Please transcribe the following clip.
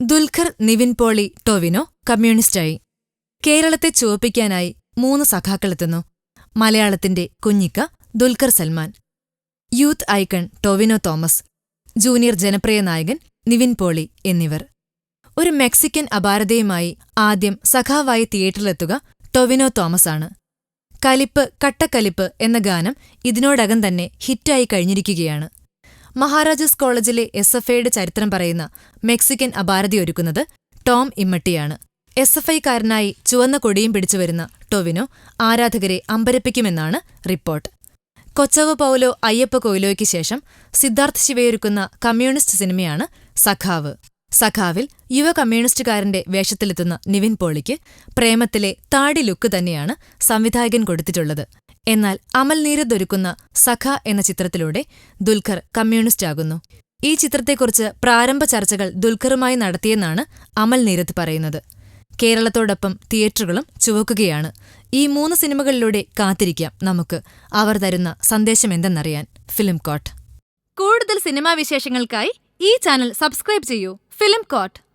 ദുൽഖർ നിവിൻ പോളി ടൊവിനോ കമ്മ്യൂണിസ്റ്റായി. കേരളത്തെ ചുവപ്പിക്കാനായി മൂന്ന് സഖാക്കളെത്തുന്നു. മലയാളത്തിന്റെ Kunjikka Dulquer Salmaan. Youth icon Tovino Thomas. Junior ജനപ്രിയ നായകൻ നിവിൻ പോളി എന്നിവർ. ഒരു മെക്സിക്കൻ അപാരതയുമായി ആദ്യം സഖാവായി തിയേറ്ററിലെത്തുക ടൊവിനോ തോമസാണ്. കലിപ്പ് കട്ടക്കലിപ്പ് എന്ന ഗാനം ഇതിനോടകം തന്നെ ഹിറ്റായി കഴിഞ്ഞിരിക്കുകയാണ്. മഹാരാജാസ് കോളേജിലെ എസ് എഫ് ഐയുടെ ചരിത്രം പറയുന്ന മെക്സിക്കൻ അപാരതി ഒരുക്കുന്നത് ടോം ഇമ്മട്ടിയാണ്. എസ് എഫ് ഐക്കാരനായി ചുവന്ന കൊടിയും പിടിച്ചുവരുന്ന ടൊവിനോ ആരാധകരെ അമ്പരപ്പിക്കുമെന്നാണ് റിപ്പോർട്ട്. കൊച്ചവ് പൗലോ അയ്യപ്പ കൊയിലോയ്ക്ക് ശേഷം സിദ്ധാർത്ഥ് ശിവയൊരുക്കുന്ന കമ്മ്യൂണിസ്റ്റ് സിനിമയാണ് സഖാവ്. സഖാവിൽ യുവ കമ്മ്യൂണിസ്റ്റുകാരന്റെ വേഷത്തിലെത്തുന്ന നിവിൻ പോളിക്ക് പ്രേമത്തിലെ താടി ലുക്ക് തന്നെയാണ് സംവിധായകൻ കൊടുത്തിട്ടുള്ളത്. എന്നാൽ അമൽ നീരദൊരുക്കുന്ന സഖ എന്ന ചിത്രത്തിലൂടെ ദുൽഖർ കമ്മ്യൂണിസ്റ്റാകുന്നു ഈ ചിത്രത്തെക്കുറിച്ച് പ്രാരംഭ ചർച്ചകൾ ദുൽഖറുമായി നടത്തിയെന്നാണ് അമൽ നീരദ് പറയുന്നത്. കേരളത്തോടൊപ്പം തിയേറ്ററുകളും ചുവക്കുകയാണ്. ഈ മൂന്ന് സിനിമകളിലൂടെ കാത്തിരിക്കാം നമുക്ക്. അവർ തരുന്ന സന്ദേശം എന്തെന്നറിയാൻ ഫിലിം കോട്ട്. കൂടുതൽ സിനിമാ വിശേഷങ്ങൾക്കായി ഈ ചാനൽ സബ്സ്ക്രൈബ് ചെയ്യൂ. Film coat.